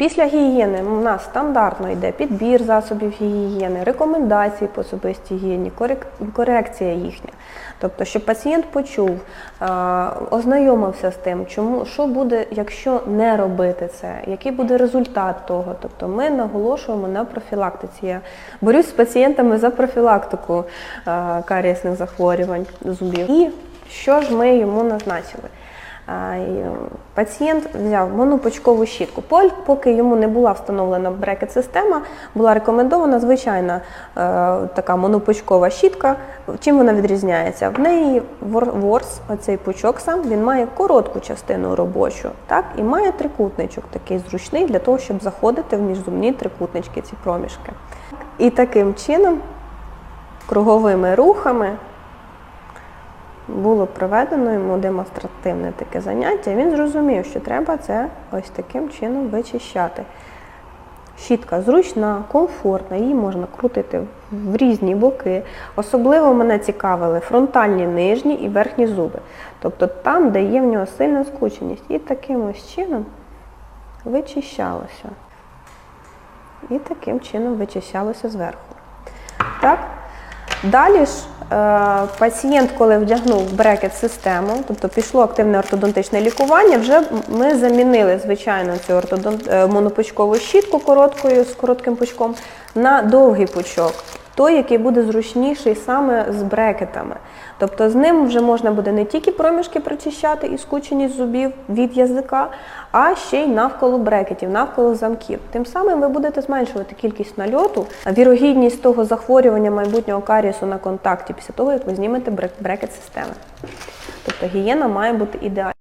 Після гігієни у нас стандартно йде підбір засобів гігієни, рекомендації по особистій гігієні, корекція їхня. Тобто, щоб пацієнт почув, ознайомився з тим, чому що буде, якщо не робити це, який буде результат того. Тобто ми наголошуємо на профілактиці. Я борюсь з пацієнтами за профілактику карієсних захворювань зубів. І що ж ми йому назначили? Е, Пацієнт взяв монопочкову щітку. Поки йому не була встановлена брекет-система, була рекомендована звичайна е, така монопочкова щітка. Чим вона відрізняється? В неї вор- ворс, оцей пучок сам, він має коротку частину робочу, так, і має трикутничок такий зручний для того, щоб заходити в міжзубні трикутнички, ці проміжки. І таким чином, круговими рухами, було проведено йому демонстративне таке заняття. Він зрозумів, що треба це ось таким чином вичищати. Щітка зручна, комфортна, її можна крутити в різні боки. Особливо мене цікавили фронтальні нижні і верхні зуби. Тобто там, де є в нього сильна скученість. І таким ось чином вичищалося. І таким чином вичищалося зверху. Так? Далі ж е, пацієнт, коли вдягнув брекет-систему, тобто пішло активне ортодонтичне лікування, вже ми замінили, звичайно, цю ортодон... е, монопучкову щітку короткою з коротким пучком на довгий пучок, той, який буде зручніший саме з брекетами. Тобто з ним вже можна буде не тільки проміжки прочищати і скученість зубів від язика, а ще й навколо брекетів, навколо замків. Тим самим ви будете зменшувати кількість нальоту, вірогідність того захворювання майбутнього карієсу на контакті після того, як ви знімете брекет-системи. Тобто гігієна має бути ідеальна.